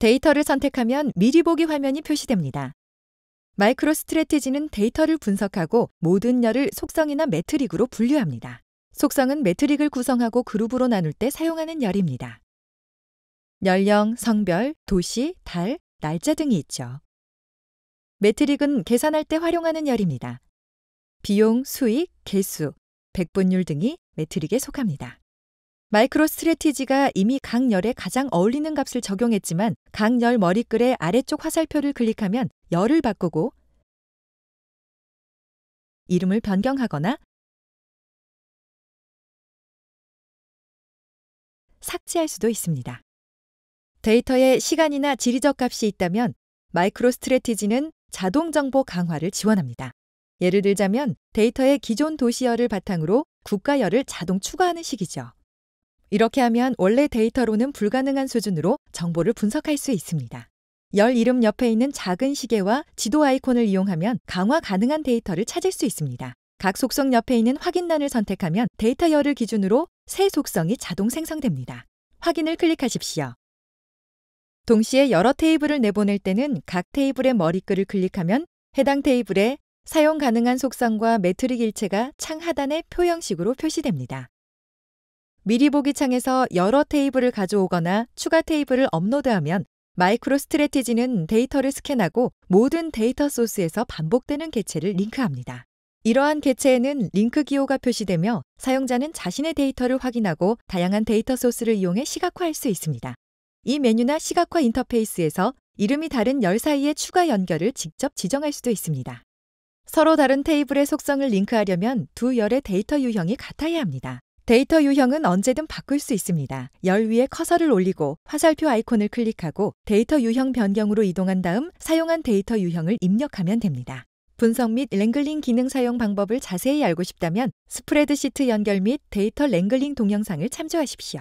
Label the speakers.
Speaker 1: 데이터를 선택하면 미리 보기 화면이 표시됩니다. 마이크로 스트레티지는 데이터를 분석하고 모든 열을 속성이나 매트릭으로 분류합니다. 속성은 매트릭을 구성하고 그룹으로 나눌 때 사용하는 열입니다. 연령, 성별, 도시, 달, 날짜 등이 있죠. 매트릭은 계산할 때 활용하는 열입니다. 비용, 수익, 개수, 백분율 등이 매트릭에 속합니다. 마이크로 스트레티지가 이미 각 열에 가장 어울리는 값을 적용했지만 각 열 머리글의 아래쪽 화살표를 클릭하면 열을 바꾸고 이름을 변경하거나 삭제할 수도 있습니다. 데이터에 시간이나 지리적 값이 있다면 마이크로 스트레티지는 자동 정보 강화를 지원합니다. 예를 들자면 데이터의 기존 도시열을 바탕으로 국가열을 자동 추가하는 식이죠. 이렇게 하면 원래 데이터로는 불가능한 수준으로 정보를 분석할 수 있습니다. 열 이름 옆에 있는 작은 시계와 지도 아이콘을 이용하면 강화 가능한 데이터를 찾을 수 있습니다. 각 속성 옆에 있는 확인란을 선택하면 데이터 열을 기준으로 새 속성이 자동 생성됩니다. 확인을 클릭하십시오. 동시에 여러 테이블을 내보낼 때는 각 테이블의 머리글을 클릭하면 해당 테이블에 사용 가능한 속성과 매트릭 일체가 창 하단의 표형식으로 표시됩니다. 미리 보기 창에서 여러 테이블을 가져오거나 추가 테이블을 업로드하면 마이크로 스트레티지는 데이터를 스캔하고 모든 데이터 소스에서 반복되는 개체를 링크합니다. 이러한 개체에는 링크 기호가 표시되며 사용자는 자신의 데이터를 확인하고 다양한 데이터 소스를 이용해 시각화할 수 있습니다. 이 메뉴나 시각화 인터페이스에서 이름이 다른 열 사이의 추가 연결을 직접 지정할 수도 있습니다. 서로 다른 테이블의 속성을 링크하려면 두 열의 데이터 유형이 같아야 합니다. 데이터 유형은 언제든 바꿀 수 있습니다. 열 위에 커서를 올리고 화살표 아이콘을 클릭하고 데이터 유형 변경으로 이동한 다음 사용한 데이터 유형을 입력하면 됩니다. 분석 및 랭글링 기능 사용 방법을 자세히 알고 싶다면 스프레드시트 연결 및 데이터 랭글링 동영상을 참조하십시오.